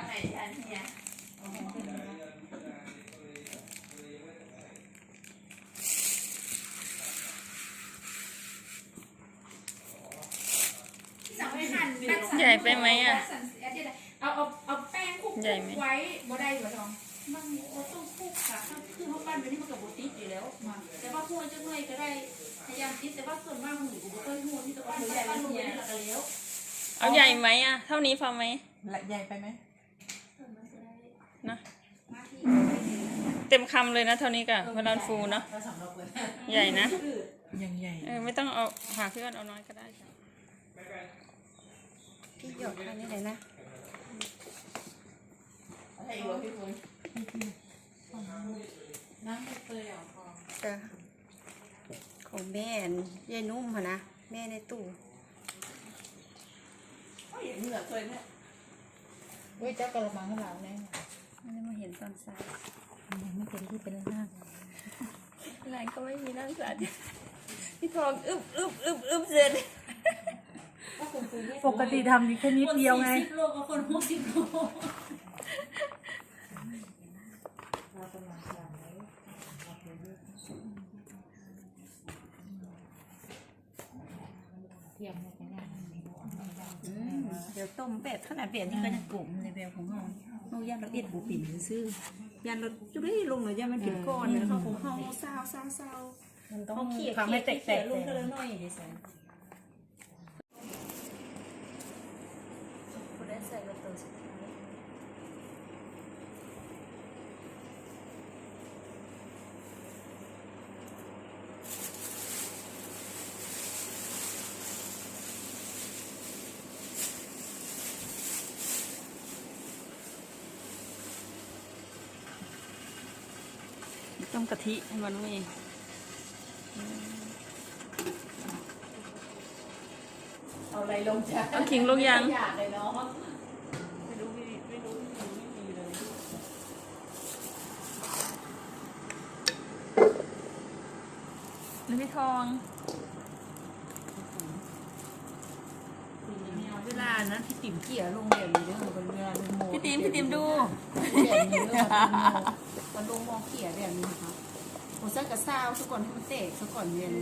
บไหนทันเนี่ยสั่งให้หั่นใหญ่ไปไหมอะเอาเอาเอาแป้งคลุกใหญ่ไหม ไว้บ่ได้เหรอน้องมันเอาต้องคลุกค่ะคือเขาปั้นไปนี่มันกับโบติดอยู่แล้วมาแต่ว่าหัวจะเมื่อยก็ได้ พยายามติดแต่ว่าส่วนมากหนูก็บ่ค่อยหัวที่ตัวปั้นปั้นลงไปนี่แล้วก็แล้วเอาใหญ่ไหมอะ เท่านี้พอไหม ละใหญ่ไปไหม นะ มาที่ เต็มคำเลยนะเท่านี้ก็เวลาฟูเนาะถ้าสำหรับเลยใหญ่นะยังใหญ่เออไม่ต้องเอาหาเพื่อนเอาน้อยก็ได้ค่ะพี่หยดอันนี้เลยนะให้อีกว่าพี่คุณน้ำไม่เปรี้ยวพอจ้ะของแม่นยายนุ่มค่ะนะ แม่ในตู้โอ้ยเหนือเคยเนี่ยเว้ยเจ้ากระมังให้เราเนี่ยไม่ได้มาเห็นตอนสาย ไม่เป็นที่เป็นห้างร้านก็ไม่มีนั่งสัตว์พี่ทองอึบอึบอึบอึบเสร็จปกติทำนี่แค่นิดเดียวไงคนสี่สิบโลกับคนหกสิบโลอืมเดี๋ยวต้มเป็ดขนาดเป็ดนี่ก็ยังกลุ่มในแบบของเราเราย่านเราเอ็ดบูปิ่นซื้อ ย่านเราจุได้ลงเลยย่านมันเป็นก้อนเลยเขาของเขาเศร้าเศร้าเศร้ามันต้องเขาเขียดทำให้แตเขียกดๆลงก็เลยน้อยดิสันคุณได้ใส่กระตัวสุดท้าย ต้ม กะทิให้มันไม่เอาอะไรลงจ้ะเอาขิงลงยัง อยากเลยเนาะไม่รู้ไม่ไม่รู้ไม่รู้ไม่มีเลยแล้วพี่ทอง เวลานะพี่ติ๋มเกี่ยลงแบบนี้เด้อเป็นเวลาลงโมพี่ติมพี่ติมดูแบบนี้เด้อมันลงโมเกี่ยแบบนี้นะคะผมซักกระซาวซะก่อนให้มันแตกซะก่อนเย็น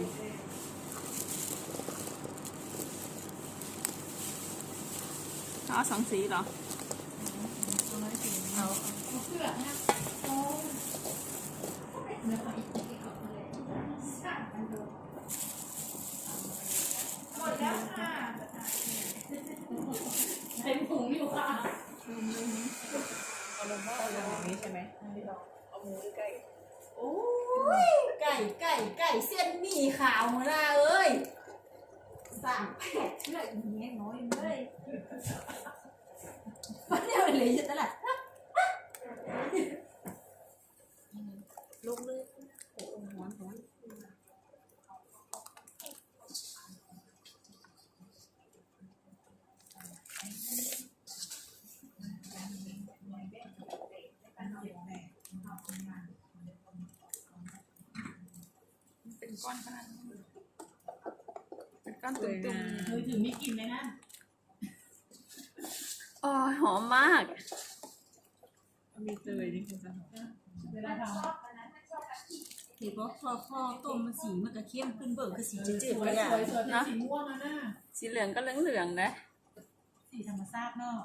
เอาสองสีเหรอเอาเพื่อนะโอ้เนื้อหอยอีกก่อนเลยสั่งกันดูหมดแล้วค่ะใส่ผงอยู่ค่ะ เอาลงว่าเอาลงอย่างนี้ใช่ไหมเอามือใกล้โอ้ยไก่ไก่ไก่เส้นหมี่ขาวมาหน้าเอ้ยสามแปดเชื่ออีแง่น้อยเลยมันเนี่ยมันเลยจะตลาดลงเลยโอ้โหหอนหอน เป็น ก้อนขนาดนี้เป็นก้อนตุ่มมือถือมีกลิ่นไหมนะๆอ๋อหอมมาก มีเตยนี่คุณจะเวลาทเห็นว่าพอพอต้มมันสีมันก็เข้มขึ้นเบิกคือสีำจืดสๆวไปยอะสวยสวยเป็นสีม่วงอะนะสีเหลืองก็เหลืองๆนะสีธรรมชาติเนาะ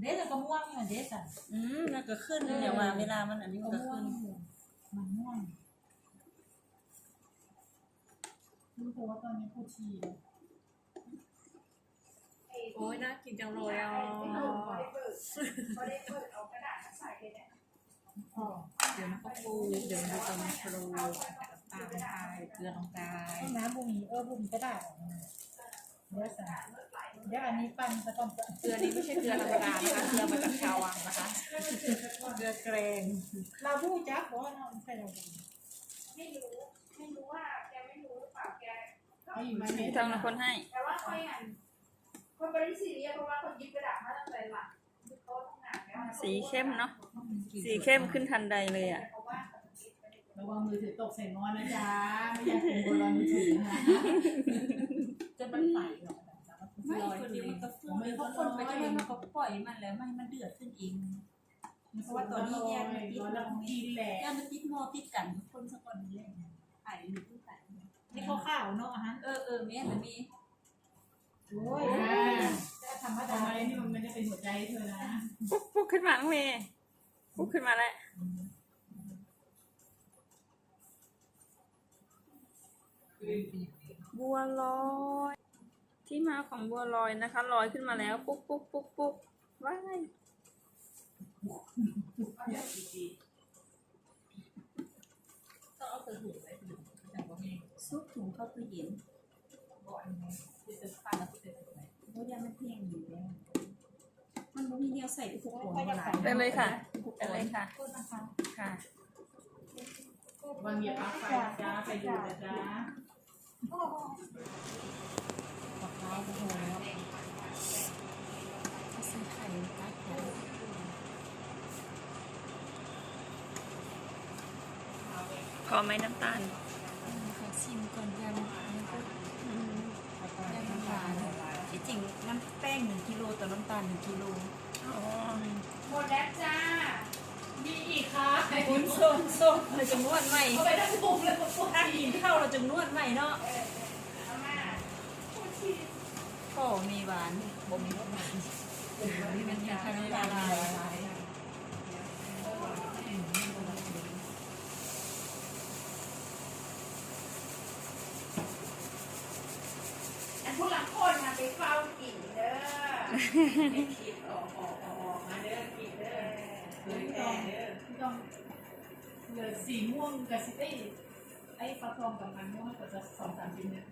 เด็ดก็ม่วงเหมือนเด็ดอะอืมมันก็ขึ้นเนี่ยว่าเวลามันอันนี้ก็มันก็ม่วขึ้งนมันม่วง รู้ตัวว่าตอนนี้พูดชีโอ้ยน่ากินจังเลยอะอ๋อเดี๋ยวมันก็ฟูเดี๋ยวมันจะเป็นโปรน้ำตาลลงไปเกลือลงไปน้ำบุมีเออบุมีก็ได้เดี๋ยวสั่งเดี๋ยวอันนี้ปั้นจะต้องเกลือนี้ไม่ใช่เกลือธรรมดานะคะเกลือมาจากชาววังนะคะเกลือแกรงเราพูดจักบอกว่าเราใช่เราไม่รู้ไม่รู้ว่า เขาอยู่ไหมพี่ทองเป็นคนให้ แต่ว่าเขาอย่างคนบริสีเรียเพราะว่าคนยิบกระดาษมาตั้งแต่หลังเขาต้องหนักแล้วสีเข้มเนาะ สีเข้มขึ้นทันใดเลยอะ เพราะว่าเราวางมือถือตกใส่งอนนะจ๊ะ ไม่อยากกินบนรอยมือถือนะจะมันไฟหรอกไม่ตัวนี้มันก็ฟุ้งเลยเพราะคนไปจะไม่มาก็ปล่อยมันแล้วมันมันเดือดขึ้นเองเพราะว่าตอนนี้แยกมันติดร้อนแล้วกินแหละแยกมันติดหม้อติดกันคนสักคนนี้เลยไอ้หรือผู้ไก่ นี่ข้าวๆเนาะอะฮะเออเออแม่มันมีโอ้ยธรรมดาอะไรนี่มันไม่ได้เป็นหัวใจเธอนะปุ๊บปุ๊บขึ้นมาน้องเมย์ปุ๊บขึ้นมาแล้วบัวลอย ที่มาของบัวลอยนะคะลอยขึ้นมาแล้ว ปุ๊บปุ๊บปุ๊บปุ๊บว้ายต้องเอาไปหุงไปหุงแต่ว่ามี ซุปถุงเข้าตู้เย็นบ่อยไหมที่จะทานแล้วที่จะทำไงเพราะยังมันเที่ยงอยู่แล้วมันบ่มีแนวใส่อุปกรณ์หลายไปเลยค่ะไปเลยค่ะโทษนะคะค่ะวันเหยียบปลั๊กไฟจ้าไปดูนะจ้าบอกเราโอ้โหเขาใส่ไข่ตัดไข่พอไหมน้ำตาลขอ ชิมก่อนยังยังก็ยังน้ำตาลที่จริงน้ำแป้งหนึ่งกิโลต่อน้ำตาลหนึ่งกิโลอ๋อหมดแล้วจ้า มีอีกค่ะคุณส้มส้มเราจะนวดใหม่เอาไปทั้งถุงเลยถ้ากินข้าวเราจะนวดใหม่เนาะก็มีหวานบ่มีรสหวานนี่มันยังทำละลาย อันผู้หลังคนมาไปเฝ้ากินเด้อไม่คิดออกออกออกมาเด้อกินเด้อ เลยต้องต้องเหลือ สีม่วงกับสีเอ้ยไอ้ปลาทองกับมันม่วงก็จะสองสามชิ้นเนี่ย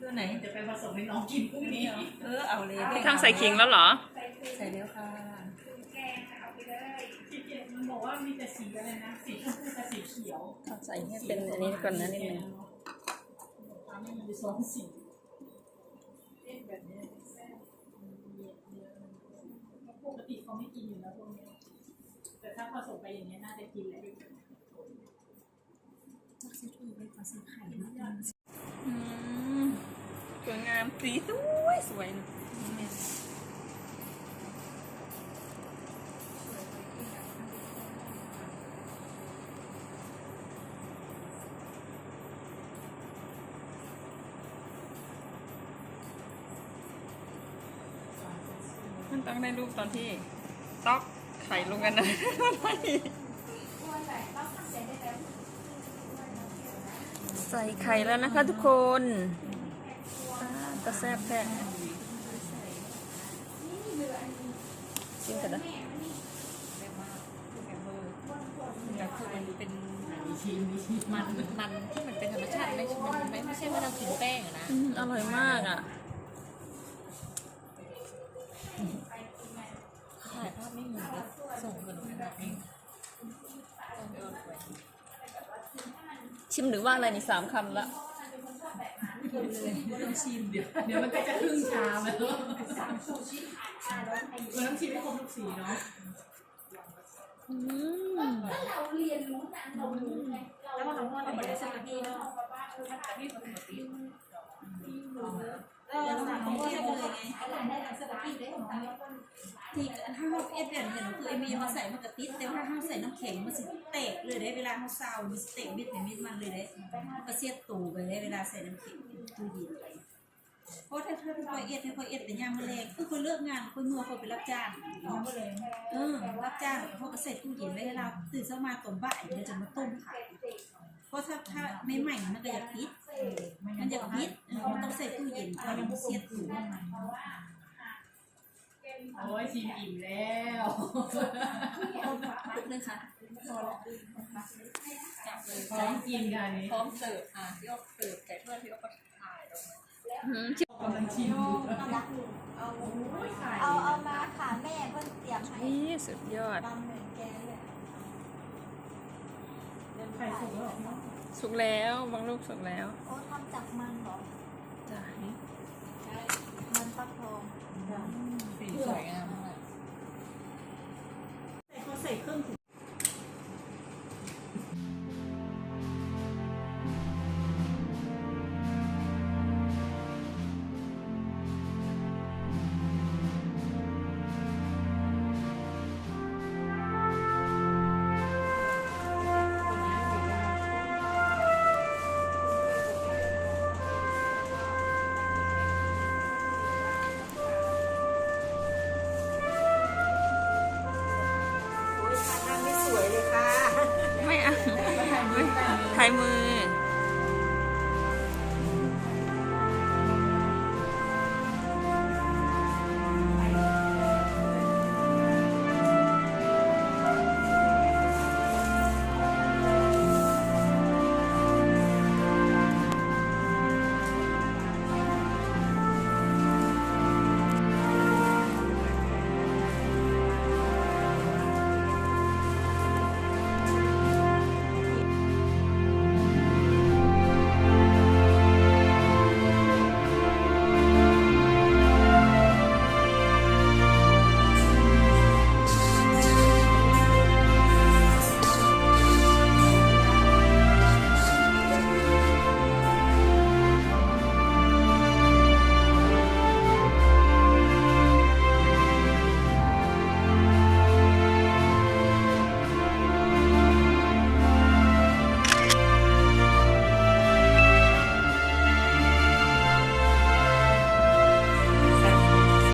ตัวไหนจะไปผสมให้น้องกินพรุ่งนี้เออเอาเลยพี่ข้างใส่ขิงแล้วเหรอ ใส่แล้วค่ะแกงเอาไปเลยที่เจ็ดมันบอกว่ามีแต่สีอะไรนะสีชมพูกับสีเขียวเขาใส่ให้เป็นอันนี้ก่อนนะนิดนึงทำให้มันมีสองสี ติเขาไม่กินอยู่แล้วพวกนี้แต่ถ้าผสมไปอย่างนี้น่าจะกินและซื้อถูกเลยขอซื้อไข่นิดนึงสวยงามสีสวยสวยนะ มันต้องได้รูปตอนที่ตอกไข่ลงกันนะใส่ไข่แล้วนะคะทุกคนอ่ากระแซบแท้ชิมกันนะก็คือมันเป็นมันมันที่มันเป็นธรรมชาติไม่ใช่มันไม่ไม่ใช่ว่าเรากินแป้งอะนะอืมอร่อยมากอะ ชิมหรือว่าอะไรนี่สามคำละเดี๋ยวมันก็จะครึ่งชามแล้วมันต้องชิมให้ครบทุกสีเนาะอืมเราเรียนรู้นะเรารู้ไงเราแล้วมันทำว่าเราไม่ได้สมาธิเนาะเออแล้วเรามันทำทำให้ว่าเลเลยยไงไงอะไรได้สบายได้ของเรา ที่ถ้าเราเอฟเห็นเห็นคือไอมีมาใส่มันกระติดแต่ว่าถ้าใส่น้ำแข็งมันสิเตะเลยได้เวลาเขาซามันเตะมิดไปมิดมันเลยได้ก็เสียตูไปได้เวลาใส่น้ำแข็งตู้เย็นไปเพราะถ้าถ้าคอยเอ็ดให้คอยเอ็ดแต่ยามมาแรงคือคนเลิกงานคนมัวคนไปรับจ้างเอาไปเลยเออรับจ้างเขาก็ใส่ตู้เย็นไว้ให้เราตื่นเช้ามาตอนบ่ายเดี๋ยวจะมาต้มขายเพราะถ้าถ้าไม่ใหม่มันก็อยากพิษมันอยากพิษเออมันต้องใส่ตู้เย็นเพราะมันเสียตูมัน โอ้ยชิมอิ่มแล้วปุ๊บเลยค่ะจับเลยพร้อมกินกันนี้พร้อมเสิร์ฟอะพี่ก็เสิร์ฟแต่เพื่อนพี่ก็ถ่ายลงมาอืมชิมกำลังชิมอยู่เอาเอาเอามาค่ะแม่เพิ่นเตรียมให้นี่สุดยอดตำหนึ่งแกงเลยไข่สุกแล้วเหรอสุกแล้วบางลูกสุกแล้วโอ้ทำจากมันเหรอจ้ะมันฟักทอง สีส ถ่ายมือ